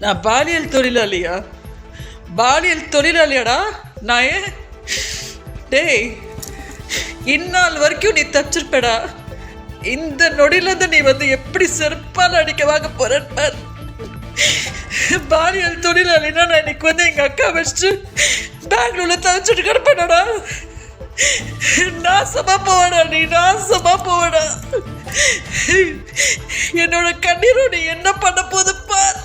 நான் பாலியல் தொழிலாளியா? பாலியல் தொழிலாளியாடா? நான் ஏன்? டேய் இந்நாள் வரைக்கும் நீ தச்சிருப்படா. இந்த நொடியிலேருந்து நீ வந்து எப்படி செருப்பால் அடிக்க வாங்க போறேன்னு பார். பாலியல் தொழிலாளினா நான் இன்னைக்கு வந்து எங்கள் அக்கா வச்சுட்டு பெங்களூர்ல தவிச்சிட்டு கிடப்பேனடா. நாசமா போவடா நீ நாசமா போவடா. என்னோட கண்ணீரோட என்ன பண்ண போது பார்?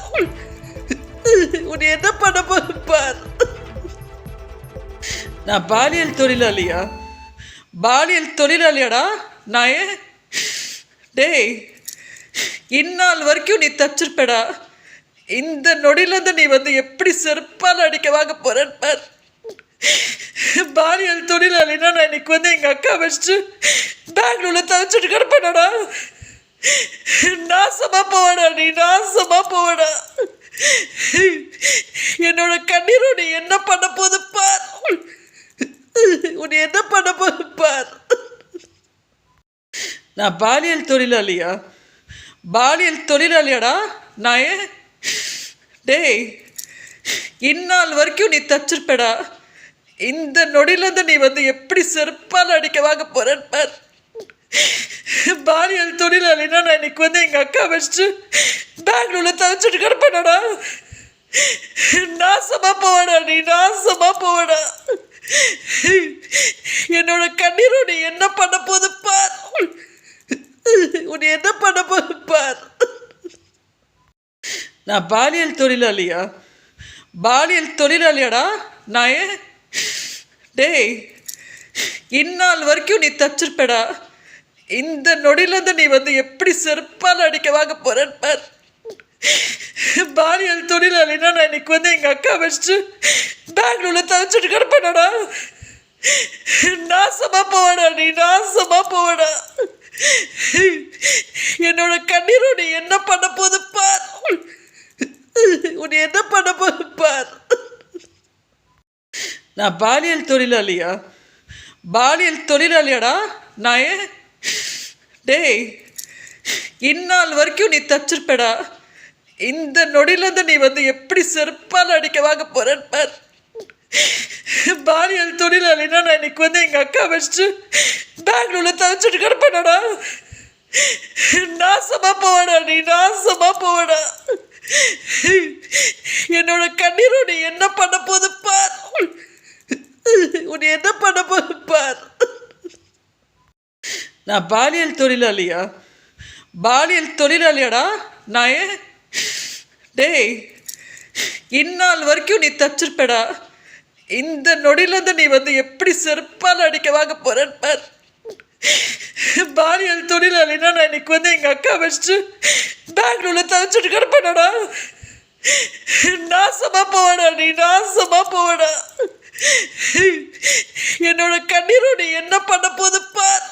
உன்னை என்ன பண்ண போது பார்? நான் பாலியல் தொழிலாளியா? பாலியல் தொழிலாளியாடா? நான் ஏன்? டேய் இந்நாள் வரைக்கும் நீ தச்சிருப்படா. இந்த நொடியிலேருந்து நீ வந்து எப்படி செருப்பால் அடிக்க வாங்க போறேன்னு பார்? பாலியல் தொழிலாளினா நான் இன்னைக்கு வந்து எங்கள் அக்கா வச்சுட்டு பெங்களூரில் தவிச்சிட்டு கிடப்பேனடா. நாசமாக போவடா நீ நாசமாக போவடா. என்னோட கண்ணீர் உன்னை என்ன பண்ண போது பார். உன்னை என்ன பண்ண போது பார். நான் பாலியல் தொழிலாளியா? பாலியல் தொழிலாளியாடா? நான் ஏன்? டேய் இந்நாள் வரைக்கும் நீ தச்சிருப்படா. இந்த நொடியிலேருந்து நீ வந்து எப்படி செருப்பால் அடிக்க வாங்க போறேன்னு பார். பாலியல் தொழிலாளினா நான் இன்னைக்கு வந்து எங்கள் அக்கா வச்சுட்டு பெங்களூர்ல தவிச்சிட்டு கிடப்பேனடா. நாசமாக போவடா நீ நாசமாக போவடா. என்னோட கண்ணீரோட என்ன பண்ண போது பார். உன்னை என்ன பண்ண போது பார். நான் பாலியல் தொழிலாளியா? பாலியல் தொழிலாளியாடா நான் டேய் இந்நாள் வரைக்கும் நீ தச்சிருப்படா இந்த நொடியிலேருந்து நீ வந்து எப்படி செருப்பால் அடிக்க வாங்க போறேன்னு பார். பாலியல் தொழிலாளினா நான் இன்னைக்கு வந்து எங்கள் அக்கா வச்சுட்டு பெங்களூர்ல தவிச்சிட்டு கிடப்பேனடா. நாசமா போவடா நீ நாசமா போவடா. என்னோட கண்ணீரோட என்ன பண்ண போது பார்? உன்னை என்ன பண்ண போது பார்? நான் பாலியல் தொழிலாளியா? பாலியல் தொழிலாளியாடா? நான் ஏன் டேய் இந்நாள் வரைக்கும் நீ தச்சிருப்படா. இந்த நொடியிலேருந்து நீ வந்து எப்படி செருப்பால் அடிக்க வாங்க போறேன்னு பார். பாலியல் தொழிலாளினா நான் இன்னைக்கு வந்து எங்கள் அக்கா வச்சுட்டு பெங்களூரில் தவிச்சிட்டு கிடப்பேனடா. நாசமாக போவடா நீ நாசமாக போவடா. என்னோட கண்ணீரோட என்ன பண்ண போது பார்? உன்னை என்ன பண்ண போது பார்? நான் பாலியல் தொழிலாளியா? பாலியல் தொழிலாளியாடா? நான் ஏன் டேய் இந்நாள் வரைக்கும் நீ தச்சிருப்படா. இந்த நொடியிலேருந்து நீ வந்து எப்படி செருப்பால் அடிக்க வாங்க போகிறேன்னு பார். பாலியல் தொழிலாளினா நான் இன்னைக்கு வந்து எங்கள் அக்கா வச்சுட்டு பெங்களூரில் தவிச்சிட்டு கிடப்பேனடா. நாசமாக போவடா நீ நாசமாக போவடா. என்னோட கண்ணீரோட என்ன பண்ண போது பார்.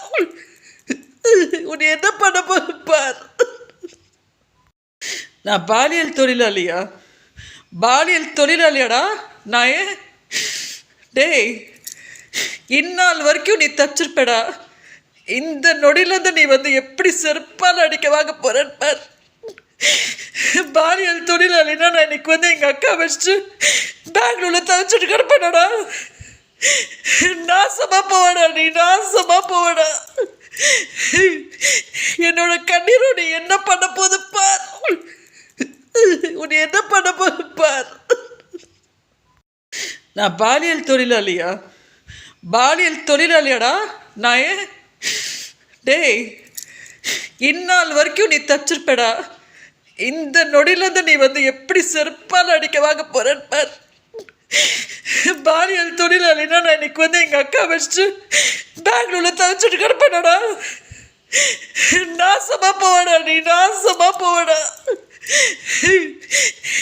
உன்னை என்ன பண்ண போது பார்? நான் பாலியல் தொழிலாளியா? பாலியல் தொழிலாளியாடா? நான் ஏன்? டேய் இந்நாள் வரைக்கும் நீ தச்சிருப்படா. இந்த நொடியிலேருந்து நீ வந்து எப்படி செருப்பால் அடிக்க வாங்க போறேன்னு பார்? பாலியல் தொழிலாளினா நான் இன்னைக்கு வந்து எங்கள் அக்கா வச்சுட்டு பெங்களூரில் தவிச்சிட்டு கிடப்பேனடா. நாசமாக போவடா நீ நாசமாக போவடா. கண்ணீரோட என்ன பண்ண போது பார்? உன்னை என்ன பண்ண போது பார்? நான் பாலியல் தொழிலாளியா? பாலியல் தொழிலாளியாடா? நான் ஏன்? டேய் இந்நாள் வரைக்கும் நீ தச்சிருப்படா. இந்த நொடியிலேருந்து நீ வந்து எப்படி செருப்பால் அடிக்க வாங்க போறேன்னு பார்? பாலியல் தொழிலாளினா நான் இன்னைக்கு வந்து எங்கள் அக்கா வச்சுட்டு பெங்களூரில் தவிச்சிட்டு கிடப்பேனடா. நாசமா போவடா நீ நாசமா போவடா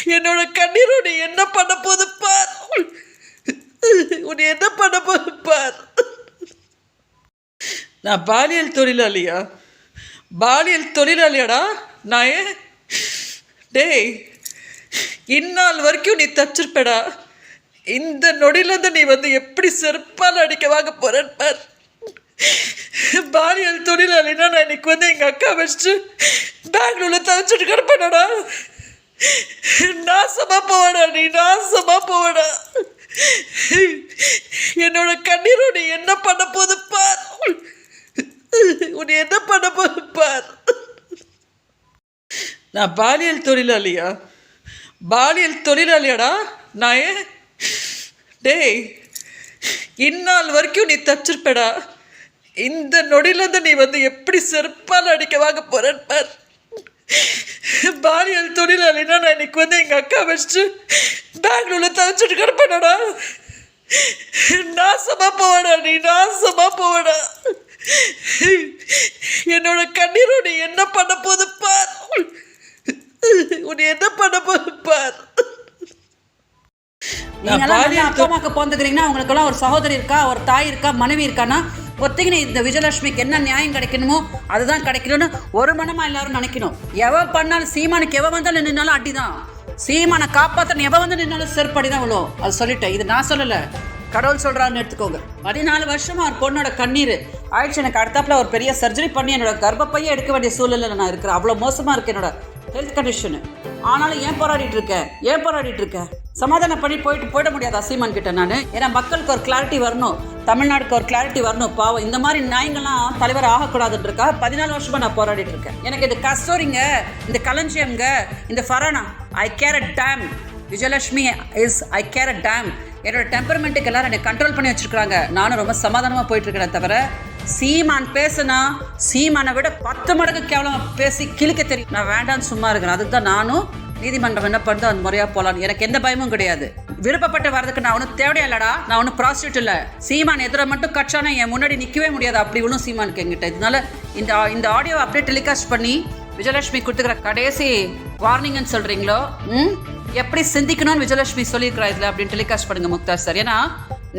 என்னோட கண்ணீரோட என்ன பண்ண போது பார். உன்னை என்ன பண்ண போது பார். நான் பாலியல் தொழிலாளியா? பாலியல் தொழிலாளியாடா? நான் ஏன்? டேய் இந்நாள் வரைக்கும் நீ தச்சிருப்படா. இந்த நொடியிலேருந்து நீ வந்து எப்படி செருப்பால் அடிக்க வாங்க போறேன்னு பார். பாலியல் தொழிலாளினா நான் இன்னைக்கு வந்து எங்கள் அக்கா வச்சுட்டு பெங்களூரில் தவிச்சிட்டு கிடப்பேனடா. நாசமாக போவடா நீ நாசமாக போவடா. என்னோட கண்ணீர் உன்னை என்ன பண்ண போது பார். உன்னை என்ன பண்ண போது பார். நான் பாலியல் தொழிலாளியா? பாலியல் தொழிலாளியாடா நான் டேய் இந்நாள் வரைக்கும் நீ தச்சிருப்படா இந்த நொடியிலேருந்து நீ வந்து எப்படி செருப்பால் அடிக்க வாங்க போறேன்னு பார். பாலியல் தொழிலாளினா நான் இன்னைக்கு வந்து எங்கள் அக்கா வச்சுட்டு பெங்களூரில் தவிச்சிட்டு கிடப்பேனடா. நாசமா போவடா நீ நாசமா போவடா. என்னோட கண்ணீர் உன்னை என்ன பண்ண போது பார்? உன்னை என்ன பண்ண போது பார்? நீங்களாம் அப்பா அம்மாக்கு பிறந்துக்கிறீங்கன்னா உங்களுக்கெல்லாம் ஒரு சகோதரி இருக்கா ஒரு தாய் இருக்கா மனைவி இருக்கான்னா ஒத்திக்கினு இந்த விஜயலட்சுமிக்கு என்ன நியாயம் கிடைக்கணுமோ அதுதான் கிடைக்கணும்னு ஒரு மனமாக எல்லாரும் நினைக்கணும். எவன் பண்ணாலும் சீமானுக்கு எவன் வந்தாலும் நின்னாலும் அடிதான். சீமானை காப்பாற்றணும் எவன் வந்து நின்னாலும் செருப்படி தான் விழும். அது சொல்லிட்டேன். இது நான் சொல்லலை. கடவுள் சொல்கிறான்னு எடுத்துக்கோங்க. பதினாலு வருஷமாக ஒரு பொண்ணோட கண்ணீர். ஆயிடுச்சு எனக்கு அடுத்தாப்புல ஒரு பெரிய சர்ஜரி பண்ணி என்னோட கர்ப்பப்பையே எடுக்க வேண்டிய சூழ்நிலை நான் இருக்கிறேன். அவ்வளோ மோசமாக இருக்கு என்னோட ஹெல்த் கண்டிஷனு ஆனாலும் ஏன் போராடிட்டு இருக்கேன் ஏன் போராடிட்டு இருக்கேன் சமாதானம் பண்ணி போயிட்டு போயிட முடியாது அசீமான் கிட்ட நான். ஏன்னா மக்களுக்கு ஒரு கிளாரிட்டி வரணும். தமிழ்நாட்டுக்கு ஒரு கிளாரிட்டி வரணும். பாவம் இந்த மாதிரி நாய்ங்கள்லாம் தலைவர் ஆகக்கூடாதுன்றக்கா பதினாலு வருஷமா நான் போராடிட்டு இருக்கேன். எனக்கு இது கஸ்தூரிங்க இந்த களஞ்சியம்ங்க இந்த Farana I care a damn Vijayalakshmi is I care a damn என்னோட டெம்பர்மெண்ட்டுக்கு எல்லாரும் என்னை கண்ட்ரோல் பண்ணி வச்சிருக்காங்க நானும் ரொம்ப சமாதானமாக போயிட்டு இருக்கிறேன் தவிர சீமான் பேசுனா சீமானை விட பத்து மடங்கு கேவலம் பேசி கிழிக்க தெரியும். நான் வேண்டாம்னு சும்மா இருக்கிறேன். அதுக்கு தான் நானும் நீதிமன்றம் என்ன பண்ணுதோ அந்த முறையாக போகலான்னு எனக்கு எந்த பயமும் கிடையாது. விருப்பப்பட்டு வரதுக்கு நான் ஒன்றும் தேவையா இல்லடா. நான் ஒன்றும் ப்ராஸ்டியூட் இல்லை. சீமான் எதிர மட்டும் கட்சானா என் முன்னாடி நிற்கவே முடியாது. அப்படி ஒன்றும் சீமானுக்கு எங்கிட்ட இதனால இந்த இந்த ஆடியோ அப்படியே டெலிகாஸ்ட் பண்ணி விஜயலட்சுமி கொடுத்துக்கிற கடைசி வார்னிங்னு சொல்கிறீங்களோ ம்? எப்படி சிந்திக்கணும்னு விஜயலட்சுமி சொல்லியிருக்கிறா இதில் அப்படின்னு டெலிகாஸ்ட் பண்ணுங்கள் முக்தார் சார். ஏன்னா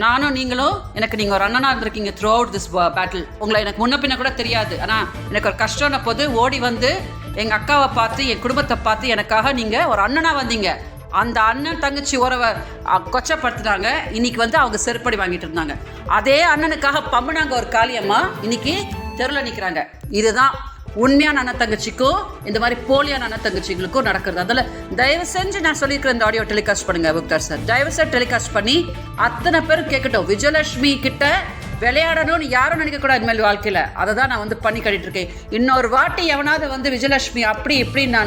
நானும் நீங்களும் எனக்கு நீங்கள் ஒரு அண்ணனாக இருந்திருக்கீங்க த்ரூ அவுட் திஸ் பேட்டில் உங்களை எனக்கு முன்ன பின்ன கூட தெரியாது. ஆனால் எனக்கு ஒரு கஷ்டம்ன போது ஓடி வந்து எங்கள் அக்காவை பார்த்து என் குடும்பத்தை பார்த்து எனக்காக நீங்கள் ஒரு அண்ணனாக வந்தீங்க. அந்த அண்ணன் தங்கச்சி உறவை அ, கொச்சப்படுத்தினாங்க. இன்னைக்கு வந்து அவங்க செருப்படி வாங்கிட்டு இருந்தாங்க. அதே அண்ணனுக்காக பம்புனாங்க ஒரு காளியம்மா இன்னைக்கு தெருவில் நிற்கிறாங்க இதுதான் உண்மையான அண்ணன் தங்கச்சிக்கும் இந்த மாதிரி போலியான அண்ணன் தங்கச்சிகளுக்கும் நடக்கிறது. அதில் தயவு செஞ்சு நான் சொல்லியிருக்கிற இந்த ஆடியோ டெலிகாஸ்ட் பண்ணுங்க புக்தார் சார். தயவு செஞ்சு டெலிகாஸ்ட் பண்ணி அத்தனை பேரும் கேட்கட்டும். விஜயலட்சுமி கிட்ட விளையாடணும்னு யாரும் நினைக்கக்கூடாது இனிமேல் வாழ்க்கையில். அதை தான் நான் வந்து பண்ணி கட்டிட்டு இருக்கேன் இன்னொரு வாட்டி எவனாவது வந்து விஜயலட்சுமி அப்படி இப்படின்னா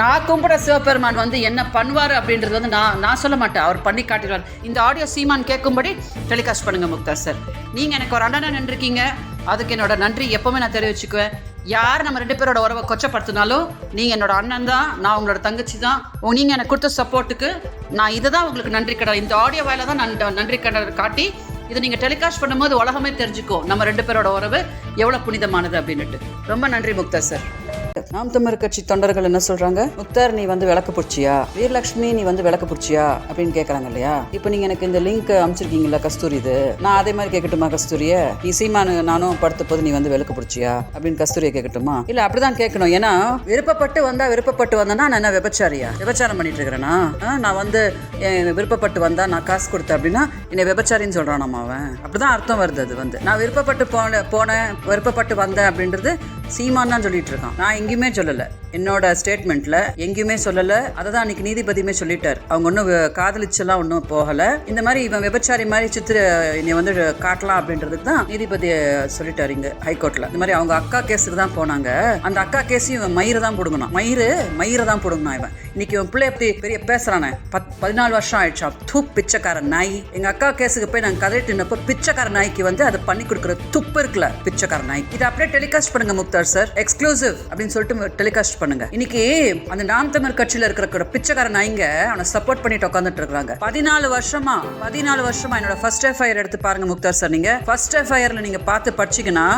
நான் கும்பிட சிவபெருமான் வந்து என்ன பண்ணுவார் அப்படின்றது வந்து நான் நான் சொல்ல மாட்டேன். அவர் பண்ணி காட்டிடுவார். இந்த ஆடியோ சீமான் கேட்கும்படி டெலிகாஸ்ட் பண்ணுங்க முக்தா சார் நீங்கள் எனக்கு ஒரு அண்ணனை நின்றுருக்கீங்க. அதுக்கு என்னோட நன்றி. எப்போவுமே நான் தெரிவிச்சுக்குவேன். யார் நம்ம ரெண்டு பேரோட உறவை கொச்சப்படுத்தினாலும் நீங்கள் என்னோட அண்ணன் தான் நான் உங்களோட தங்கச்சி தான். நீங்கள் எனக்கு கொடுத்த சப்போர்ட்டுக்கு நான் இதை தான் உங்களுக்கு நன்றி கடன் இந்த ஆடியோ வாயில தான் நான் நன்றி கடன் காட்டி இதை நீங்கள் டெலிகாஸ்ட் பண்ணும்போது உலகமே தெரிஞ்சுக்கோ நம்ம ரெண்டு பேரோட உறவு எவ்வளோ புனிதமானது அப்படின்னுட்டு. ரொம்ப நன்றி முக்தா சார். நாம் தமிழர் கட்சி தொண்டர்கள் என்ன சொல்றாங்க? முக்தார் நீ வந்து விளக்கு பிடிச்சியா? வீரலட்சுமி நீ வந்து விளக்கு பிடிச்சியா? அப்படின்னு கேக்குறாங்க இல்லையா? இப்போ நீங்க எனக்கு இந்த லிங்க் அமைச்சிருக்கீங்களா கஸ்தூரி இது. நான் அதே மாதிரி கேட்கட்டுமா கஸ்தூரிய? நீ சீமானு நானும் படுத்த போது நீ வந்து விளக்கு பிடிச்சியா? அப்படின்னு கஸ்தூரிய கேட்கட்டுமா? இல்ல அப்படிதான் கேட்கணும். ஏன்னா விருப்பப்பட்டு வந்தா விருப்பப்பட்டு வந்தேன்னா நான் என்ன விபச்சாரியா? விபச்சாரம் பண்ணிட்டு இருக்கிறேனா? ஆ, நான் வந்து என் விருப்பப்பட்டு வந்தா நான் காசு கொடுத்தேன் அப்படின்னா என்னை விபச்சாரின்னு சொல்றானாமா அவன்? அப்படிதான் அர்த்தம் வருது அது வந்து. நான் விருப்பப்பட்டு போன போனேன் விருப்பப்பட்டு வந்தேன் அப்படின்றது சீமான் தான் சொல்லிட்டு இருக்கான். நான் எங்கேயுமே சொல்லலை. என்னோட ஸ்டேட்மெண்ட்ல எங்கேயுமே சொல்லலை. அதை தான் அன்னைக்கு நீதிபதியுமே சொல்லிட்டார். அவங்க ஒன்றும் காதலிச்செல்லாம் ஒன்றும் போகலை. இந்த மாதிரி இவன் விபச்சாரி மாதிரி சித்திர என்னை வந்து காட்டலாம் அப்படின்றதுக்கு தான் நீதிபதி சொல்லிட்டாரு இங்க ஹைகோர்ட்ல. இந்த மாதிரி அவங்க அக்கா கேஸுக்கு தான் போனாங்க. அந்த அக்கா கேஸையும் இவன் மயிரை தான் பிடுங்கணும். மயிறு மயிரை தான் பிடுங்கணும் இவன். இன்னைக்கு இவன் பிள்ளை எப்படி பெரிய பேசுறானே. பத் பதினாலு வருஷம் ஆயிடுச்சா. தூ பிச்சைக்கார நாய். எங்க அக்கா கேஸுக்கு போய் நாங்கள் கதைட்டு நின்னப்போ பிச்சைக்கார நாய்க்கு வந்து அதை பண்ணி கொடுக்குற துப்பு இருக்குல்ல பிச்சைக்கார நாய். இதை அப்படியே டெலிகாஸ்ட் பண்ணுங்க முக்தார் சார். எக்ஸ்க்ளூசிவ் அப்படின்னு சொல்லிட்டு டெலிகாஸ்ட் பண்ணுங்க. இன்னைக்கு அந்த நாம் தமிழ் கட்சியில இருக்கிற பிச்சைக்கார நாய்ங்க அவனை சப்போர்ட் பண்ணிட்டு உட்காந்துட்டு இருக்காங்க பதினாலு வருஷமா பதினாலு வருஷமா என்னோட ஃபர்ஸ்ட் எஃப்ஐஆர் எடுத்து பாருங்க முக்தார் சார் நீங்க. ஃபர்ஸ்ட் எஃப்ஐஆர்ல நீங்க பார்த்து படிச்சீங்கன்னா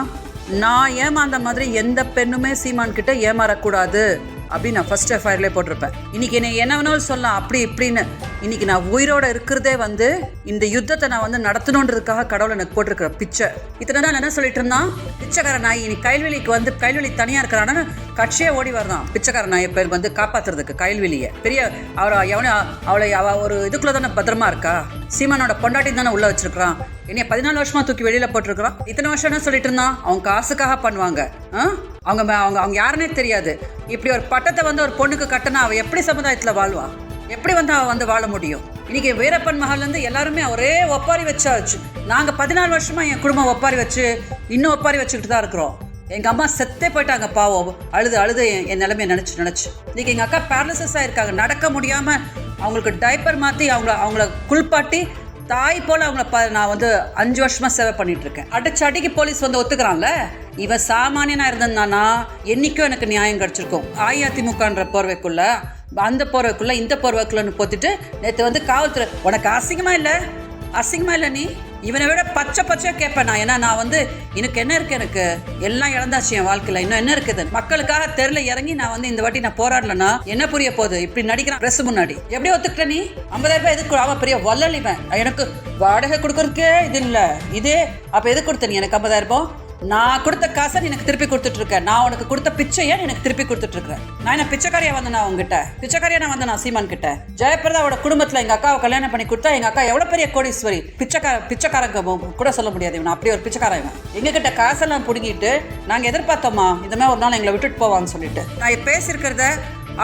நான் ஏமாந்த மாதிரி எந்த பெண்ணுமே சீமான் கிட்ட ஏமாறக்கூடாது. அப்படின்னு நான் ஃபர்ஸ்ட் எஃப்ஐஆர்லேயே போட்டிருப்பேன். இன்னைக்கு என்னை என்ன வேணாலும் சொல்லலாம். அப்படி இப்படின்னு இன்னைக்கு நான் உயிரோட இருக்கிறதே வந்து இந்த யுத்தத்தை நான் வந்து நடத்தணுன்றதுக்காக கடவுள் எனக்கு போட்டிருக்கிற பிச்சை. இத்தனை நாள் என்ன சொல்லிட்டு இருந்தான்? பிச்சைக்கார நாய் நீ கைல்வெளிக்கு வந்து கைல்வெளி தனியா இருக்கிறான்னு கட்சியே ஓடி வரதான். பிச்சைக்கார நாயை பேர் வந்து காப்பாத்துறதுக்கு கைல்வெளியை. பெரிய அவரை எவனோ அவளை அவ ஒரு இதுக்குள்ள தானே பத்திரமா இருக்கா? சீமானோட பொண்டாட்டி தானே உள்ள வச்சிருக்கான் என்னைய பதினாலு வருஷமா தூக்கி வெளியில போட்டிருக்கிறான். இத்தனை வருஷம் என்ன சொல்லிட்டு இருந்தான்? அவங்க காசுக்காக பண்ணுவாங்க. ஆ? அவங்க ம- அவங்க அவங்க யாருன்னே தெரியாது. இப்படி ஒரு பட்டத்தை வந்து ஒரு பொண்ணுக்கு கட்டினா அவள் எப்படி சமுதாயத்தில் வாழ்வா? எப்படி வந்து அவள் வந்து வாழ முடியும்? இன்றைக்கி வீரப்பன் மகள்லேருந்து எல்லாருமே ஒரே ஒப்பாரி வச்சாச்சு. நாங்கள் பதினாலு வருஷமாக என் குடும்பம் ஒப்பாரி வச்சு இன்னும் ஒப்பாரி வச்சுக்கிட்டு தான் இருக்கிறோம். எங்கள் அம்மா செத்தே போயிட்டாங்க பாவம். அழுது அழுது என் நிலைமையை நினச்சி நினச்சி. இன்னைக்கு எங்கள் அக்கா பேரலிசஸ் ஆகிருக்காங்க நடக்க முடியாமல் அவங்களுக்கு டைப்பர் மாற்றி அவங்கள அவங்கள குளிப்பாட்டி தாய் போல் அவங்கள ப நான் வந்து அஞ்சு வருஷமாக சேவை பண்ணிட்டு இருக்கேன் அடிச்சு அடிக்கு போலீஸ் வந்து ஒத்துக்கிறான்ல? இவன் சாமானியனா இருந்திருந்தானா? என்னைக்கும் எனக்கு நியாயம் கிடச்சிருக்கும். அஇஅதிமுகன்ற போர்வைக்குள்ளே அந்த போர்வைக்குள்ளே இந்த போர்வைக்குள்ளன்னு போத்துட்டு நேற்று வந்து காவல்துறை உனக்கு அசிங்கமாக இல்லை? அசிங்கமா இல்லை நீ? இவனை விட பச்சை பச்சையாக கேட்பேன் நான். ஏன்னா நான் வந்து எனக்கு என்ன இருக்கு எனக்கு? எல்லாம் இழந்தாச்சு என் வாழ்க்கையில். இன்னும் என்ன இருக்குது? மக்களுக்காக தெருல இறங்கி நான் வந்து இந்த வாட்டி நான் போராடலன்னா என்ன புரிய போகுது? இப்படி நடிக்கிறான் ட்ரெஸ் முன்னாடி. எப்படி ஒத்துக்கிட்ட நீ? ஐம்பதாயிரம் ரூபாய் எதுக்கு அவன் பெரிய வள்ளல் இவன். எனக்கு வாடகை கொடுக்குறதுக்கே இது இல்லை. இதே அப்போ எது கொடுத்த நீ எனக்கு ஐம்பதாயிரம் ரூபாய்? நான் கொடுத்த காசை நீ எனக்கு திருப்பி கொடுத்துட்ருக்க. நான் உனக்கு கொடுத்த பிச்சையை எனக்கு திருப்பி கொடுத்துட்ருக்கேன் நான் என்ன பிச்சைக்காரியா நான் உங்ககிட்ட பிச்சைக்காரியா நான் வந்தேன் சீமான் கிட்ட ஜெயபிரதாவோட குடும்பத்தில் எங்கள் அக்காவை கல்யாணம் பண்ணி கொடுத்தா எங்கள் அக்கா எவ்வளோ பெரிய கோடீஸ்வரி? பிச்சைக்கார பிச்சைக்காரங்க கூட சொல்ல முடியாது இவன். அப்படி ஒரு பிச்சைக்காரன் இவன். எங்ககிட்ட காசெல்லாம் பிடுங்கிட்டு நாங்கள் எதிர்பார்த்தோமா? இந்த மாதிரி ஒரு நாள் எங்களை விட்டுட்டு போவாங்கன்னு சொல்லிட்டு. நான் பேசியிருக்கிறத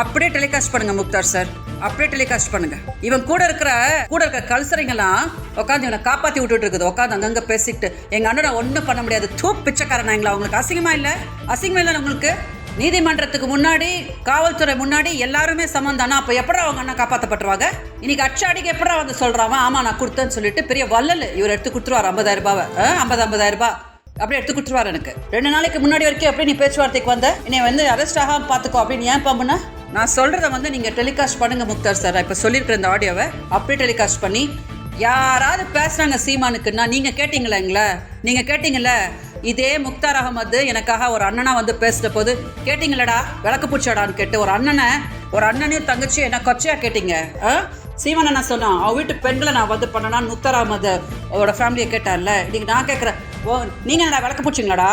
அப்படியே டெலிகாஸ்ட் பண்ணுங்க முக்தார் சார். அப்படியே டெலிகாஸ்ட் பண்ணுங்க. இவன் கூட இருக்கிற கூட இருக்கிற கல்சரைங்கெல்லாம் உட்காந்து இவனை காப்பாத்தி விட்டுட்டு இருக்குது. உட்காந்து அங்கங்க பேசிக்கிட்டு எங்க அண்ணனை ஒன்றும் பண்ண முடியாது. தூ பிச்சைக்காரன் எங்களை அவங்களுக்கு அசிங்கமா இல்லை? அசிங்கமா இல்லை உங்களுக்கு? நீதிமன்றத்துக்கு முன்னாடி காவல்துறை முன்னாடி எல்லாருமே சம்மந்தானா அப்போ எப்படா அவங்க அண்ணன் காப்பாற்றப்பட்டுருவாங்க இன்னைக்கு அச்சாடிக்கு எப்படா வந்து சொல்றான்? ஆமா நான் கொடுத்தேன்னு சொல்லிட்டு பெரிய வள்ளல் இவர் எடுத்து கொடுத்துருவார். ஐம்பதாயிரம் ரூபாவை. ஐம்பது ஐம்பதாயிரம் ரூபாய் அப்படியே எடுத்து கொடுத்துருவார் எனக்கு. ரெண்டு நாளைக்கு முன்னாடி வரைக்கும் எப்படி நீ பேச்சுவார்த்தைக்கு வந்த? என்னை வந்து அரெஸ்ட் ஆகாம பார்த்துக்கோ அப்படின்னு ஏன் பாம்புனா நான் சொல்கிறத வந்து நீங்கள் டெலிகாஸ்ட் பண்ணுங்கள் முக்தார் சார் இப்போ சொல்லியிருக்கிற இந்த ஆடியோவை அப்படியே டெலிகாஸ்ட் பண்ணி யாராவது பேசுகிறாங்க சீமானுக்குன்னா நீங்கள் கேட்டிங்களா எங்களை? நீங்கள் கேட்டிங்கள இதே முக்தார் அகமது எனக்காக ஒரு அண்ணனாக வந்து பேசுகிற போது கேட்டிங்களடா விளக்கு பூச்சாடான்னு கேட்டு ஒரு அண்ணனை ஒரு அண்ணனையும் தங்கச்சி என்ன கொச்சையாக கேட்டிங்க? ஆ? சீமன் என்ன சொன்னான் அவ வீட்டு பெண்களை நான் வந்து பண்ணனா? முக்தார் அகமது அவரோட ஃபேமிலியை கேட்டார்ல. நீங்கள் நான் கேட்குறேன் ஓ நீங்கள் என்னடா விளக்கு பூச்சிங்களாடா?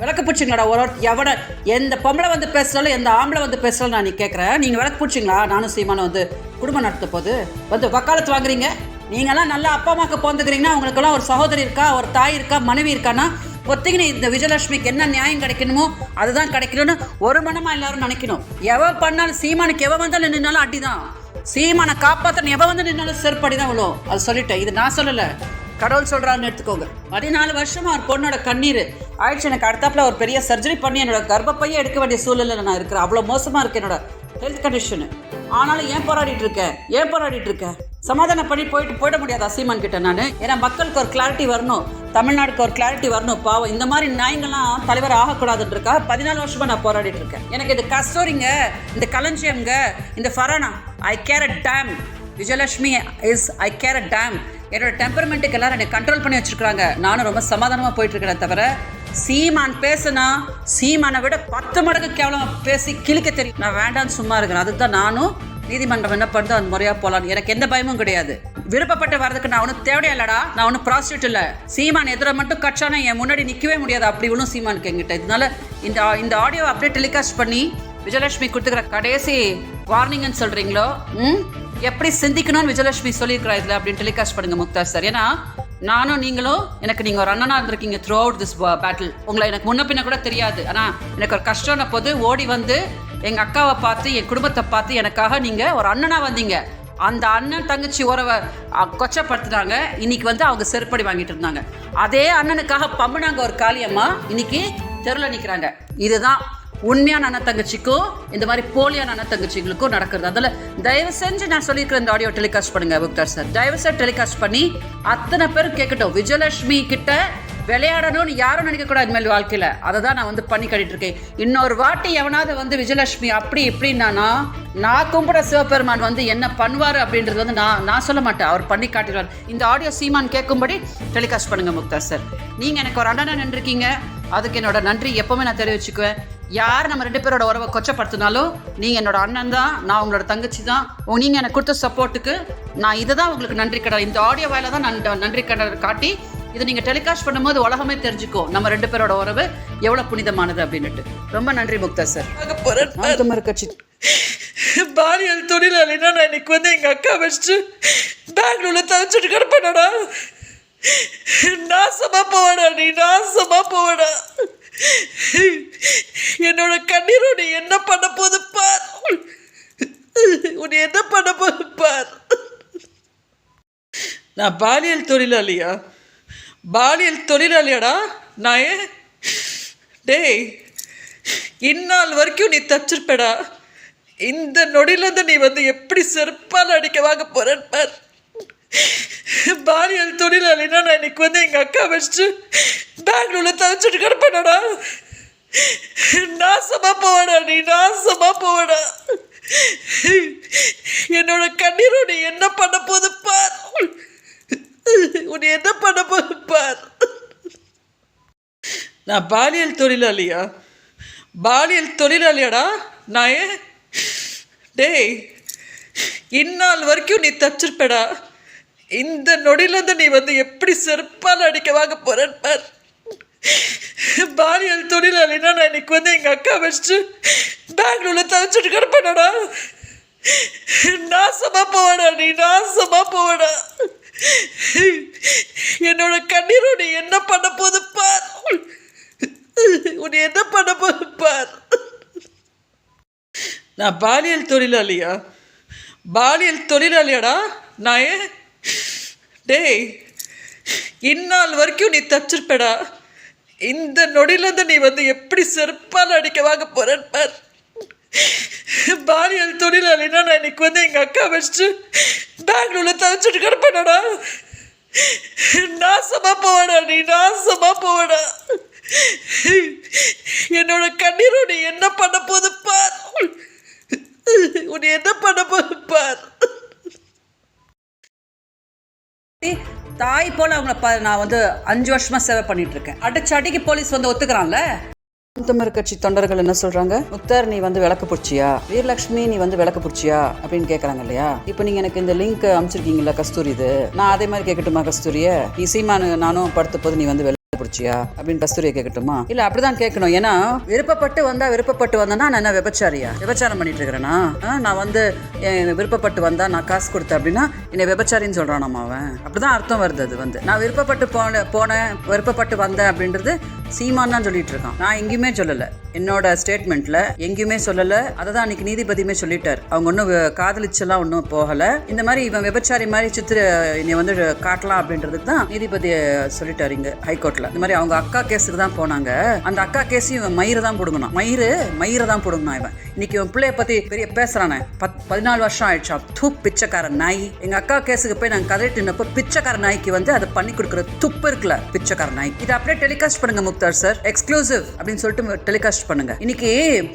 விளக்கு பூச்சிங்களாடா ஒரு ஒரு எவட எந்த பொம்பளை வந்து பேசுறாலும் எந்த ஆம்பளை வந்து பேசுறாலும் நான் நீ கேட்குறேன் நீங்கள் விளக்கு பிடிச்சிங்களா நானும் சீமானும் வந்து குடும்பம் நடத்த போது வந்து வக்காலத்து வாங்குறீங்க? நீங்களாம் நல்லா அப்பா அம்மாவுக்கு பிறந்துக்கிறீங்கன்னா அவங்களுக்கெல்லாம் ஒரு சகோதரி இருக்கா ஒரு தாய் இருக்கா மனைவி இருக்கான்னா ஒத்திங்கன்னு இந்த விஜயலட்சுமிக்கு என்ன நியாயம் கிடைக்கணுமோ அதுதான் கிடைக்கணும்னு ஒரு மனமாக எல்லாரும் நினைக்கணும். எவன் பண்ணாலும் சீமானுக்கு எவன் வந்தாலும் நின்னாலும் அடிதான். சீமானை காப்பாற்றணும் எவன் வந்து நின்னாலும் செருப்படி தான் விழும். அது சொல்லிட்டேன். இது நான் சொல்லலை. கடவுள் சொல்கிறான்னு எடுத்துக்கோங்க. பதினாலு வருஷமாக ஒரு பொண்ணோட கண்ணீர். ஆயிடுச்சு எனக்கு அடுத்தாப்புல ஒரு பெரிய சர்ஜரி பண்ணி என்னோட கர்ப்பப்பையே எடுக்க வேண்டிய சூழ்நிலை நான் இருக்கிறேன். அவ்வளோ மோசமாக இருக்கு என்னோட ஹெல்த் கண்டிஷனு ஆனாலும் ஏன் போராடிட்டு இருக்கேன் ஏன் போராடிட்டு இருக்கேன் சமாதானம் பண்ணி போயிட்டு போயிட முடியாது அசீமான் கிட்ட நான்? ஏன்னா மக்களுக்கு ஒரு கிளாரிட்டி வரணும். தமிழ்நாடுக்கு ஒரு கிளாரிட்டி வரணும். பாவம் இந்த மாதிரி நாய்ங்கள்லாம் தலைவர் ஆகக்கூடாதுன்றக்கா பதினாலு வருஷமா நான் போராடிட்டு இருக்கேன். எனக்கு இது கஸ்தூரிங்க இந்த களஞ்சியம்ங்க இந்த Farana I care a damn Vijayalakshmi is I care a damn என்னோட டெம்பர்மெண்ட்டுக்கு எல்லாரும் என்னை கண்ட்ரோல் பண்ணி வச்சிருக்காங்க நானும் ரொம்ப சமாதானமாக போயிட்டு இருக்கிறேன் தவிர சீமான் பேசுனா சீமானை விட பத்து மடங்கு கேவலம் பேசி கிழிக்க தெரியும். நான் வேண்டாம்னு சும்மா இருக்கிறேன். அதுக்கு தான் நானும் நீதிமன்றம் என்ன பண்ணுறது அந்த முறையாக போகலான்னு எனக்கு எந்த பயமும் கிடையாது. விருப்பப்பட்டு வர்றதுக்கு நான் ஒன்றும் தேவையா இல்லடா. நான் ஒன்றும் ப்ராஸ்டியூட் இல்லை. சீமான் எதிர மட்டும் கட்சானா என் முன்னாடி நிற்கவே முடியாது. அப்படி ஒன்றும் சீமானுக்கு எங்கிட்ட இதனால இந்த இந்த ஆடியோ அப்படியே டெலிகாஸ்ட் பண்ணி விஜயலட்சுமி கொடுத்துக்கிற கடைசி வார்னிங்னு சொல்கிறீங்களோ ம்? எப்படி சிந்திக்கணும்னு விஜயலட்சுமி சொல்லியிருக்கிறா இதில் அப்படின்னு டெலிகாஸ்ட் பண்ணுங்க முக்தார் சார். ஏன்னா நானும் நீங்களும் எனக்கு நீங்கள் ஒரு அண்ணனா இருந்திருக்கீங்க த்ரூ அவுட் திஸ் பேட்டில் உங்களை எனக்கு முன்ன பின்ன கூட தெரியாது. ஆனால் எனக்கு ஒரு கஷ்டம்ன போது ஓடி வந்து எங்கள் அக்காவை பார்த்து என் குடும்பத்தை பார்த்து எனக்காக நீங்கள் ஒரு அண்ணனா வந்தீங்க. அந்த அண்ணன் தங்கச்சி உறவை அ, கொச்சப்படுத்தினாங்க. இன்னைக்கு வந்து அவங்க செருப்படி வாங்கிட்டு இருந்தாங்க. அதே அண்ணனுக்காக பம்புனாங்க ஒரு காளியம்மா இன்னைக்கு தெருவில் நிற்கிறாங்க இதுதான் உண்மையான அண்ணன் தங்கச்சிக்கும் இந்த மாதிரி போலியான அண்ணன் தங்கச்சிகளுக்கும் நடக்கிறது. அதில் தயவு செஞ்சு நான் சொல்லியிருக்கிற இந்த ஆடியோ டெலிகாஸ்ட் பண்ணுங்க முக்தார் சார் தயவு சார் டெலிகாஸ்ட் பண்ணி அத்தனை பேரும் கேட்கட்டும். விஜயலட்சுமி கிட்ட விளையாடணும்னு யாரும் நினைக்கக்கூடாது இனிமேல் வாழ்க்கையில். அதை தான் நான் வந்து பண்ணி கட்டிட்டு இருக்கேன் இன்னொரு வாட்டி எவனாவது வந்து விஜயலட்சுமி அப்படி இப்படின்னா நான் கும்பிட சிவபெருமான் வந்து என்ன பண்ணுவார் அப்படின்றது வந்து நான் நான் சொல்ல மாட்டேன். அவர் பண்ணி காட்டிடுவார். இந்த ஆடியோ சீமான் கேட்கும்படி டெலிகாஸ்ட் பண்ணுங்க முக்தார் சார் நீங்கள் எனக்கு ஒரு அண்ணனா நின்றுருக்கீங்க. அதுக்கு என்னோட நன்றி. எப்போவுமே நான் தெரிவிச்சுக்குவேன். யார் நம்ம ரெண்டு பேரோட உறவை கொச்சப்படுத்தினாலும் நீங்கள் என்னோட அண்ணன் தான் நான் உங்களோட தங்கச்சி தான். நீங்கள் எனக்கு கொடுத்த சப்போர்ட்டுக்கு நான் இதை தான் உங்களுக்கு நன்றி கடை இந்த ஆடியோ வாயில தான் நான் நன்றி கடை காட்டி இதை நீங்கள் டெலிகாஸ்ட் பண்ணும்போது உலகமே தெரிஞ்சுக்கும் நம்ம ரெண்டு பேரோட உறவு எவ்வளோ புனிதமானது அப்படின்னுட்டு. ரொம்ப நன்றி முக்தா சார் கட்சி பாலியல் தொழிலாளினா நான் இன்னைக்கு வந்து எங்கள் அக்கா வச்சுட்டு பெங்களூர்ல தவிச்சிட்டு கிடப்பேனடா. நாசமா போவடா நீ நாசமா போவடா. என்னோட கண்ணீர் உன்னை என்ன பண்ண போது பார். உன்னை என்ன பண்ண போது பார். நான் பாலியல் தொழிலாளியா? பாலியல் தொழிலாளியாடா? நான் ஏன்? டேய் இந்நாள் வரைக்கும் நீ தச்சிருப்பேடா. இந்த நொடியிலேருந்து நீ வந்து எப்படி செருப்பால் அடிக்க வாங்க போறேன்னு பார். பாலியல் தொழிலாளினா நான் இன்னைக்கு வந்து எங்கள் அக்கா வச்சுட்டு பெங்களூரில் தவிச்சிட்டு கிடப்பேனடா. நாசமா போவடா நீ நாசமா போவடா. என்னோட கண்ணீரோட என்ன பண்ண போகுது பார். உன்னை என்ன பண்ண போது பார். நான் பாலியல் தொழிலாளியா? பாலியல் தொழிலாளியாடா நான் டேய் இந்நாள் வரைக்கும் நீ தச்சிருப்படா இந்த நொடியிலேருந்து நீ வந்து எப்படி செருப்பால் அடிக்க வாங்க போறேன்னு பார். பாலியல் தொழிலாளினா நான் இன்னைக்கு வந்து எங்கள் அக்கா வச்சுட்டு பெங்களூரில் தவிச்சுட்டு கிடப்பேனடா. நாசமா போவடா நீ நாசமா போவடா. என்னோட கண்ணீரோட என்ன பண்ண போகுது பார்? உன்னை என்ன பண்ண போது பார்? நான் பாலியல் தொழிலாளியா? பாலியல் தொழிலாளியாடா? நான் ஏன் டேய் இந்நாள் வரைக்கும் நீ தச்சிருப்படா இந்த நொடியிலேருந்து நீ வந்து எப்படி செருப்பால் அடிக்க வாங்க போகிறேன்னு பார். பாலியல் தொழிலாளினா நான் இன்னைக்கு வந்து எங்கள் அக்கா வச்சுட்டு பெங்களூரில் தவிச்சிட்டு கிடப்பேனடா. நாசமா போவடா நீ நாசமா போவடா. என்னோட கண்ணீரோட என்ன பண்ண போகுது பார். உன்னை என்ன பண்ண போது பார். தாய் போல அவங்கள ப- நான் வந்து அஞ்சு வருஷமா சேவை பண்ணிட்டு இருக்கேன் அடிச்சு அடிக்கு போலீஸ் வந்து ஒத்துக்கிறான்ல? தமிழ் கட்சி தொண்டர்கள் என்ன சொல்றாங்க? முக்தார் நீ வந்து விளக்கு பிடிச்சியா? வீரலட்சுமி நீ வந்து விளக்கு பிடிச்சியா? அப்படின்னு கேக்குறாங்க இல்லையா? இப்போ நீங்க எனக்கு இந்த லிங்க் அமைச்சிருக்கீங்களா கஸ்தூரி இது. நான் அதே மாதிரி கேட்கட்டுமா கஸ்தூரிய? நீ சீமானு நானும் படுத்த போது நீ வந்து பிடிச்சியா அப்படின்னு கஸ்தூரியை கேட்கட்டுமா இல்ல அப்படிதான் கேட்கணும் ஏன்னா விருப்பப்பட்டு வந்தா விருப்பப்பட்டு வந்தேன்னா நான் என்ன விபச்சாரியா? விபச்சாரம் பண்ணிட்டு இருக்கிறேனா? ஆ, நான் வந்து என் விருப்பப்பட்டு வந்தா நான் காசு கொடுத்தேன் அப்படின்னா என்னை விபச்சாரின்னு சொல்றானாமா அவன்? அப்படிதான் அர்த்தம் வருது அது வந்து. நான் விருப்பப்பட்டு போன போனேன் விருப்பப்பட்டு வந்தேன் அப்படின்றது சீமான் தான் சொல்லிட்டு இருக்கான் நான் எங்கேயுமே சொல்லல. என்னோட ஸ்டேட்மெண்ட்ல எங்கேயுமே சொல்லல. அதை தான் அன்னைக்கு நீதிபதியுமே சொல்லிட்டார். அவங்க ஒன்றும் காதலிச்செல்லாம் ஒன்றும் போகல. இந்த மாதிரி இவன் விபச்சாரி மாதிரி சித்திர என்னை வந்து காட்டலாம் அப்படின்றதுக்கு தான் நீதிபதி சொல்லிட்டாரு இங்க ஹைகோர்ட்ல. இந்த மாதிரி அவங்க அக்கா கேஸுக்கு தான் போனாங்க. அந்த அக்கா கேஸையும் இவன் மயிரை தான் பிடுங்கணும். மயிறு மயிரை தான் பிடுங்கணும் இவன். இன்னைக்கு இவன் பிள்ளைய பத்தி பெரிய பேசுறானே. பத் பதினாலு வருஷம் ஆயிடுச்சா. தூ பிச்சைக்கார நாய். எங்க அக்கா கேஸுக்கு போய் நாங்கள் கதறிட்டு நின்னப்போ பிச்சைக்கார நாய்க்கு வந்து அதை பண்ணி கொடுக்குற துப்பு இருக்குல்ல பிச்சைக்கார நாய். இதை அப்படியே டெலிகாஸ்ட் பண்ணுங்க முக்தார் சார் எக்ஸ்க்ளூசிவ் அப்படின்னு சொல்லிட்டு டெலிகாஸ்ட் பண்ணுங்க. இன்னைக்கு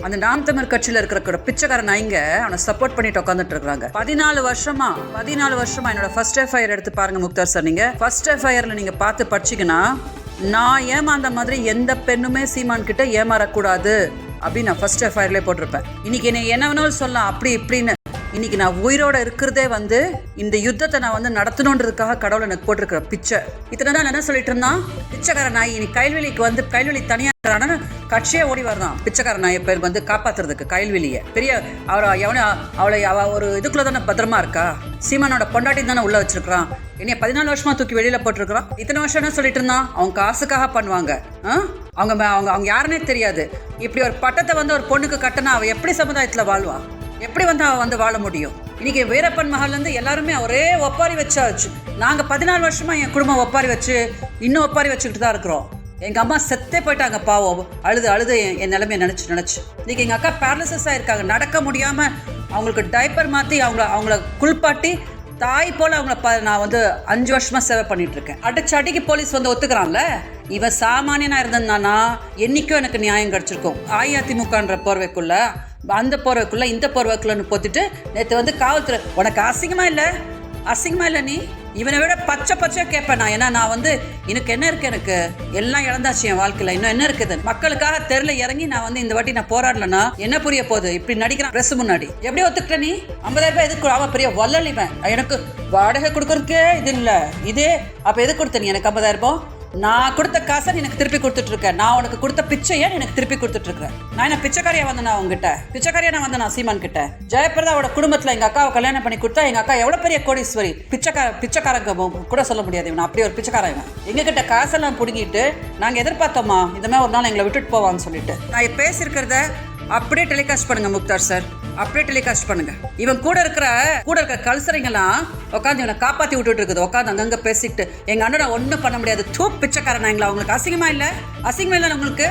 அந்த நாம் தமிழ் கட்சியில இருக்கிற பிச்சைக்காரன் பிச்சைக்கார நாய்ங்க அவனை சப்போர்ட் பண்ணிட்டு உட்காந்துட்டு இருக்காங்க பதினாலு வருஷமா பதினாலு வருஷமா என்னோட ஃபர்ஸ்ட் எஃப்ஐஆர் எடுத்து பாருங்க முக்தார் சார் நீங்க. ஃபர்ஸ்ட் எஃப்ஐஆர்ல நீங்க பார்த்து படிச்சீங்கன்னா நான் ஏமாந்த மாதிரி எந்த பெண்ணுமே சீமான் கிட்ட ஏமாறக்கூடாது அப்படின்னு நான் ஃபர்ஸ்ட் எஃப்ஐஆர்லேயே போட்டிருப்பேன். இன்னைக்கு என்ன என்ன வேணாலும் சொல்லலாம் அப்படி இப்படின்னு. இன்னைக்கு நான் உயிரோட இருக்கிறதே வந்து இந்த யுத்தத்தை நான் வந்து நடத்தணுன்றதுக்காக கடவுள் எனக்கு போட்டிருக்கிற பிச்சை. இத்தனை நாள் என்ன சொல்லிட்டு இருந்தான்? பிச்சைக்கார நாய் இன்னைக்கு கைல்வெளிக்கு வந்து கைல்வெளி தனியா இருக்கிறான்னு கட்சியே ஓடி வரதான் பிச்சைக்கார நாயை பேர் வந்து காப்பாத்துறதுக்கு கைல்வெளியை பெரிய அவரை எவனோ அவளை அவ ஒரு இதுக்குள்ள தானே பத்திரமா இருக்கா? சீமானோட பொண்டாட்டி தானே உள்ள வச்சிருக்கான் என்னைய பதினாலு வருஷமா தூக்கி வெளியில போட்டிருக்கிறான். இத்தனை வருஷம் என்ன சொல்லிட்டு இருந்தான்? அவங்க காசுக்காக பண்ணுவாங்க. ஆ? அவங்க ம- அவங்க அவங்க யாருன்னே தெரியாது. இப்படி ஒரு பட்டத்தை வந்து ஒரு பொண்ணுக்கு கட்டினா அவ எப்படி சமுதாயத்துல வாழ்வா? எப்படி வந்து அவ வந்து வாழ முடியும்? இன்னைக்கு வீரப்பன் மகள்லேருந்து எல்லாருமே ஒரே ஒப்பாரி வச்சாச்சு. நாங்கள் பதினாலு வருஷமாக என் குடும்பம் ஒப்பாரி வச்சு இன்னும் ஒப்பாரி வச்சுக்கிட்டு தான் இருக்கிறோம். எங்கள் அம்மா செத்தே போயிட்டாங்க பாவம். அழுது அழுது என் நிலைமையை நினச்சி நினச்சி. இன்னைக்கு எங்கள் அக்கா பேரலிசஸ் ஆகிருக்காங்க நடக்க முடியாமல் அவங்களுக்கு டைப்பர் மாற்றி அவங்கள அவங்கள குளிப்பாட்டி தாய் போல் அவங்கள ப நான் வந்து அஞ்சு வருஷமாக சேவை பண்ணிகிட்ருக்கேன் இருக்கேன். அடிச்சு அடிக்கு போலீஸ் வந்து ஒத்துக்கிறான்ல? இவன் சாமானியனா இருந்திருந்தானா என்னைக்கும் எனக்கு நியாயம் கிடச்சிருக்கும். அஇஅதிமுகன்ற போர்வைக்குள்ளே அந்த போர்வைக்குள்ள இந்த போர்வைக்குள்ளன்னு போத்திட்டு நேற்று வந்து காவல்துறை உனக்கு அசிங்கமா இல்லை? அசிங்கமா இல்லை நீ? இவனை விட பச்சை பச்சையாக கேட்பேன் நான். ஏன்னா நான் வந்து எனக்கு என்ன இருக்கு எனக்கு? எல்லாம் இழந்தாச்சு என் வாழ்க்கையில். இன்னும் என்ன இருக்குது மக்களுக்காக தெருல இறங்கி நான் வந்து இந்த வாட்டி நான் போராடலன்னா என்ன புரிய போகுது? இப்படி நடிக்கிறான் ட்ரெஸ் முன்னாடி. எப்படி ஒத்துக்கிட்ட நீ? ஐம்பதாயிரம் ரூபாய் எதுக்கு அவன் பெரிய வல்லலிவன் எனக்கு வாடகை கொடுக்குறதுக்கே இது இல்லை. இதே அப்போ எது கொடுத்த நீ? எனக்கு ஐம்பதாயிரம் ரூபாய்? நான் கொடுத்த காசை நீ எனக்கு திருப்பி கொடுத்துட்டு இருக்க நான் உனக்கு கொடுத்த பிச்சையை நீ எனக்கு திருப்பி கொடுத்துட்டு நான் என்ன பிச்சைக்காரியா வந்தேன் உங்ககிட்ட பிச்சைக்காரியா நான் வந்தேன் நான் சீமான் கிட்ட? ஜெயபிரதாவோட குடும்பத்துல எங்க அக்காவை கல்யாணம் பண்ணி கொடுத்தா எங்க அக்கா எவ்வளவு பெரிய கோடீஸ்வரி? பிச்சைக்கார பிச்சைக்காரங்க கூட சொல்ல முடியாது இவன். அப்படி ஒரு பிச்சைக்காரன் இவன். எங்க கிட்ட காசெல்லாம் பிடுங்கிட்டு நாங்க எதிர்பார்த்தோமா? இந்த மாதிரி ஒரு நாள் எங்களை விட்டுட்டு போவான்னு சொல்லிட்டு. நான் பேசியிருக்கிறத அப்படியே டெலிகாஸ்ட் பண்ணுங்க முக்தார் சார். அப்படியே டெலிகாஸ்ட் பண்ணுங்க. இவன் கூட இருக்கிற கூட இருக்கிற கல்சரைங்கெல்லாம் உட்காந்து இவனை காப்பாத்தி விட்டுட்டு இருக்குது. உட்காந்து அங்கங்க பேசிக்கிட்டு எங்க அண்ணனை ஒன்றும் பண்ண முடியாது. தூ பிச்சைக்காரனாங்களா உங்களுக்கு அசிங்கமா இல்ல? அசிங்கமா இல்லை உங்களுக்கு?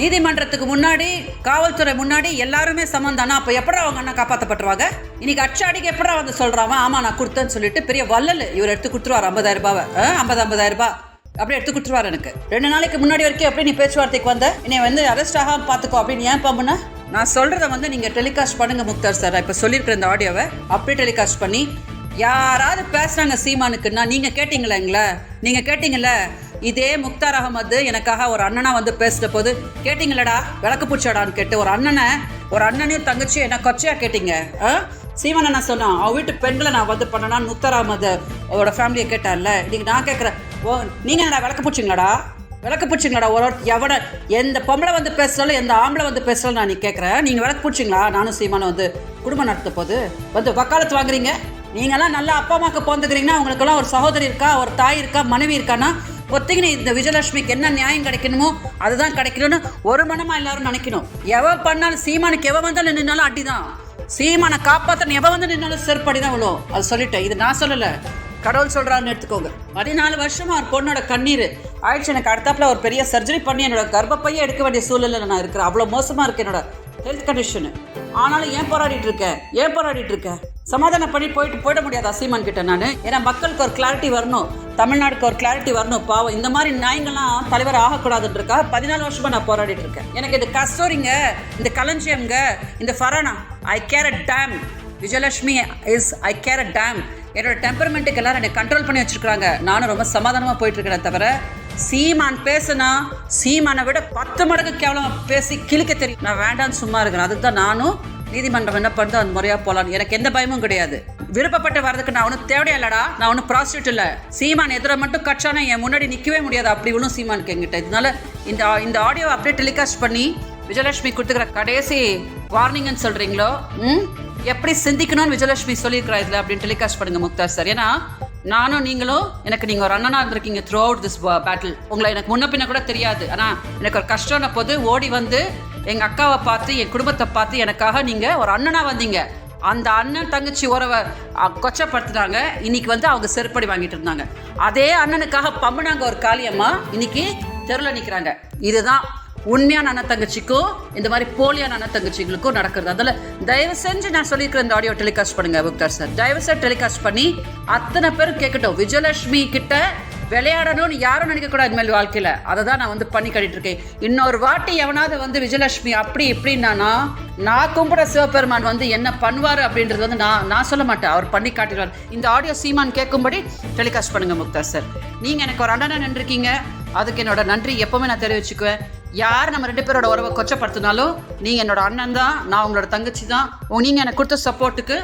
நீதிமன்றத்துக்கு முன்னாடி காவல்துறை முன்னாடி எல்லாருமே சமம் தானே? அப்போ எப்படா அவங்க அண்ணன் காப்பாற்றப்பட்டுருவாங்க இன்னைக்கு அச்சாடிக்கு எப்படா அவங்க சொல்றான் ஆமா நான் கொடுத்தேன்னு சொல்லிட்டு பெரிய வள்ளல் இவர் எடுத்து கொடுத்துருவார் ஐம்பதாயிரம் ரூபாவை. ஐம்பது ஐம்பதாயிரம் ரூபாய் அப்படியே எடுத்து கொடுத்துருவாரு எனக்கு. ரெண்டு நாளைக்கு முன்னாடி வரைக்கும் எப்படி நீ பேச்சுவார்த்தைக்கு வந்த? என்னை வந்து அரெஸ்ட் ஆகாம பார்த்துக்கோ அப்படின்னு ஏன் பாம்புனா? நான் சொல்கிறத வந்து நீங்கள் டெலிகாஸ்ட் பண்ணுங்கள் முக்தார் சார் இப்போ சொல்லியிருக்கிற இந்த ஆடியோவை அப்படியே டெலிகாஸ்ட் பண்ணி யாராவது பேசுகிறாங்க சீமானுக்குன்னா நீங்கள் கேட்டிங்களா எங்களை? நீங்கள் கேட்டிங்கள இதே முக்தார் அகமது எனக்காக ஒரு அண்ணனா வந்து பேசுகிற போது கேட்டிங்களடா விளக்கு பூச்சாடான்னு கேட்டு ஒரு அண்ணனை ஒரு அண்ணனையும் தங்கச்சியும் என்ன கொச்சையாக கேட்டிங்க? ஆ? சீமான் நான் சொன்னான் அவ வீட்டு பெண்களை நான் வந்து பண்ணனா முக்தார் அகமது அவரோட ஃபேமிலியை கேட்டார்ல. நீங்கள் நான் கேட்குறேன் ஓ நீங்கள் என்னடா விளக்கு பூச்சிங்களாடா? விளக்கு பிடிச்சிங்களா ஒரு ஒரு- எவட எந்த பொம்பளை வந்து பேசுறாலும் எந்த ஆம்பளை வந்து பேசுறாலும் நான் நீ கேட்குறேன் நீங்கள் விளக்கு பிடிச்சிங்களா நானும் சீமானும் வந்து குடும்பம் நடத்த போது வந்து வக்காலத்து வாங்குறீங்க. நீங்களாம் நல்லா அப்பா அம்மாவுக்கு பிறந்துக்கிறீங்கன்னா உங்களுக்கெல்லாம் ஒரு சகோதரி இருக்கா ஒரு தாய் இருக்கா மனைவி இருக்கான்னா ஒத்திக்கினு இந்த விஜயலட்சுமிக்கு என்ன நியாயம் கிடைக்கணுமோ அதுதான் கிடைக்கணும்னு ஒரு மனமாக எல்லாரும் நினைக்கணும். எவன் பண்ணாலும் சீமானுக்கு எவன் வந்தாலும் நின்னாலும் அடிதான். சீமானை காப்பாற்றணும் எவன் வந்து நின்னாலும் செருப்படி தான் விழும். அது சொல்லிட்டேன். இது நான் சொல்லலை. கடவுள் சொல்கிறான்னு எடுத்துக்கோங்க. பதினாலு வருஷமாக ஒரு பொண்ணோட கண்ணீர். ஆயிடுச்சு. எனக்கு அடுத்தாப்பில் ஒரு பெரிய சர்ஜரி பண்ணி என்னோட கர்ப்பப்பையே எடுக்க வேண்டிய சூழ்நிலையில் நான் இருக்கிறேன். அவ்வளோ மோசமாக இருக்கு என்னோட ஹெல்த் கண்டிஷனு ஆனாலும் ஏன் போராடிட்டு இருக்கேன் ஏன் போராடிட்டு இருக்கேன் சமாதானம் பண்ணி போயிட்டு போயிட முடியாது அசீமான் கிட்ட நான். ஏன்னா மக்களுக்கு ஒரு கிளாரிட்டி வரணும். தமிழ்நாடுக்கு ஒரு கிளாரிட்டி வரணும். பாவம் இந்த மாதிரி நாய்ங்கள்லாம் தலைவர் ஆகக்கூடாதுன்றக்கா பதினாலு வருஷமா நான் போராடிட்டு இருக்கேன். எனக்கு இது கஸ்தூரிங்க இந்த களஞ்சியம்ங்க இந்த Farana I care a damn Vijayalakshmi is I care a damn என்னோட டெம்பர்மெண்ட்டுக்கு எல்லாரும் என்னை கண்ட்ரோல் பண்ணி வச்சிருக்காங்க நானும் ரொம்ப சமாதானமாக போயிட்டு இருக்கிறேன் தவிர சீமான் பேசுனா சீமானை விட பத்து மடங்கு கேவலமா பேசி கிழிக்க தெரியும். நான் வேண்டாம்னு சும்மா இருக்கிறேன். அதுக்கு தான் நானும் நீதிமன்றம் என்ன பண்ணுதோ அந்த முறையாக போகலான்னு எனக்கு எந்த பயமும் கிடையாது. விருப்பப்பட்டு வர்றதுக்கு நான் ஒன்றும் தேவையா இல்லடா. நான் ஒன்றும் ப்ராஸ்டியூட் இல்லை. சீமான் எதிர மட்டும் கட்சானா என் முன்னாடி நிற்கவே முடியாது. அப்படி ஒன்றும் சீமானுக்கு எங்கிட்ட இதனால இந்த இந்த ஆடியோ அப்படியே டெலிகாஸ்ட் பண்ணி விஜயலட்சுமி கொடுத்துக்கிற கடைசி வார்னிங்னு சொல்கிறீங்களோ ம்? எப்படி சிந்திக்கணும்னு விஜயலட்சுமி சொல்லியிருக்கிறா இதில் அப்படின்னு டெலிகாஸ்ட் பண்ணுங்க முக்தார் சார். ஏன்னா நானும் நீங்களும் எனக்கு நீங்கள் ஒரு அண்ணனாக இருந்திருக்கீங்க த்ரூ அவுட் திஸ் பேட்டில் உங்களை எனக்கு முன்ன பின்ன கூட தெரியாது. ஆனால் எனக்கு ஒரு கஷ்டம்ன போது ஓடி வந்து எங்கள் அக்காவை பார்த்து என் குடும்பத்தை பார்த்து எனக்காக நீங்கள் ஒரு அண்ணனாக வந்தீங்க. அந்த அண்ணன் தங்கச்சி உறவை அ, கொச்சப்படுத்துனாங்க. இன்னைக்கு வந்து அவங்க செருப்படி வாங்கிட்டு இருந்தாங்க. அதே அண்ணனுக்காக பம்புனாங்க ஒரு காளியம்மா இன்னைக்கு தெருவில் நிற்கிறாங்க இதுதான் உண்மையான அண்ணன் தங்கச்சிக்கும் இந்த மாதிரி போலியான அண்ணன் தங்கச்சிங்களுக்கும் நடக்கிறது. அதில் தயவு செஞ்சு நான் சொல்லியிருக்கிற இந்த ஆடியோ டெலிகாஸ்ட் பண்ணுங்க புக்தார் சார் தயவு சார் டெலிகாஸ்ட் பண்ணி அத்தனை பேரும் கேட்கட்டும். விஜயலட்சுமி கிட்ட விளையாடணும்னு யாரும் நினைக்கக்கூடாது இனிமேல் வாழ்க்கையில். அதை தான் நான் வந்து பண்ணி கட்டிட்டு இருக்கேன். இன்னொரு வாட்டி எவனாவது வந்து விஜயலட்சுமி அப்படி இப்படின்னானா நான் கும்பிட சிவபெருமான் வந்து என்ன பண்ணுவார் அப்படின்றது வந்து நான் நான் சொல்ல மாட்டேன். அவர் பண்ணி காட்டிடுவார். இந்த ஆடியோ சீமான் கேட்கும்படி டெலிகாஸ்ட் பண்ணுங்க முக்தார் சார் நீங்கள் எனக்கு ஒரு அண்ணனை நின்றுருக்கீங்க. அதுக்கு என்னோட நன்றி எப்பவுமே நான் தெரிவிச்சுக்குவேன். யார் நம்ம ரெண்டு பேரோட உறவை கொச்சப்படுத்தினாலும் நீங்கள் என்னோட அண்ணன் தான் நான் உங்களோட தங்கச்சி தான். நீங்கள் எனக்கு கொடுத்த சப்போர்ட்டுக்கு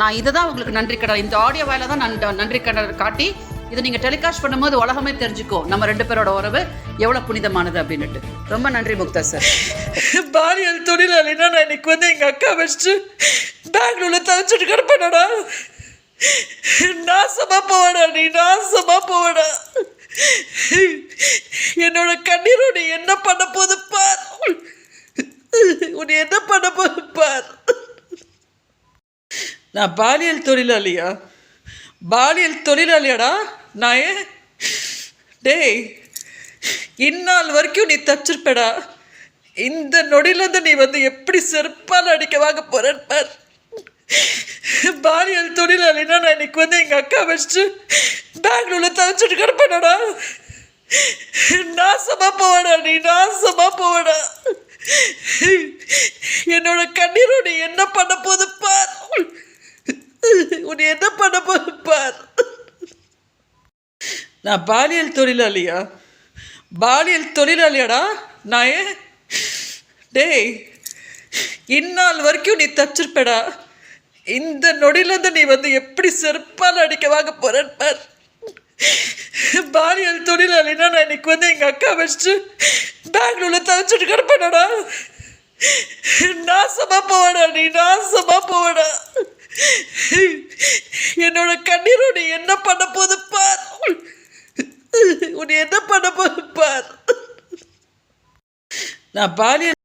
நான் இதை தான் உங்களுக்கு நன்றி கடன் இந்த ஆடியோ வாயில தான் நான் நன்றி கடன் காட்டி இதை நீங்கள் டெலிகாஸ்ட் பண்ணும்போது உலகமே தெரிஞ்சுக்கும் நம்ம ரெண்டு பேரோட உறவு எவ்வளோ புனிதமானது அப்படின்னுட்டு. ரொம்ப நன்றி முக்தா சார். பாலியல் தொழிலாளினா நான் இன்னைக்கு வந்து எங்கள் அக்கா வச்சுட்டு பெங்களூரில் தவிச்சிட்டு கிடப்பேனடா நாசமா போவடா நீ? நாசமா போவடா என்னோட கண்ணீர் உன்னை என்ன பண்ண போது பார். உன்னை என்ன பண்ண போது பார். நான் பாலியல் தொழிலாளியா? பாலியல் தொழிலாளியாடா? நான் ஏன் டேய் இந்நாள் வரைக்கும் நீ தச்சிருப்படா. இந்த நொடியிலேருந்து நீ வந்து எப்படி செருப்பால் அடிக்க வாங்க போறேன்னு பார். பாலியல் தொழிலாளினா நான் இன்னைக்கு வந்து எங்கள் அக்கா வச்சுட்டு பெங்களூரில் தவிச்சிட்டு கிடப்பேனடா நாசமா போவடா நீ நாசமா போவடா. என்னோட கண்ணீர் உன்னை என்ன பண்ண போது பார். உன்னை என்ன பண்ண போது பார். நான் பாலியல் தொழிலாளியா? பாலியல் தொழிலாளியாடா? நான் ஏன்? டேய் இந்நாள் வரைக்கும் நீ தச்சிருப்பேடா. இந்த நொடியிலேருந்து நீ வந்து எப்படி செருப்பால் அடிக்க வாங்க போறேன்னு பார்? பாலியல் தொழிலாளினா நான் இன்னைக்கு வந்து எங்கள் அக்கா வச்சுட்டு பெங்களூரில் தவிச்சிட்டு கிடப்பேனடா நாசமா போவடா நீ நாசமா போவடா. என்னோட கண்ணீர் உன்னை என்ன பண்ண போது பார்? உன்னை என்ன பண்ண போது பார்? நான் பாலியல்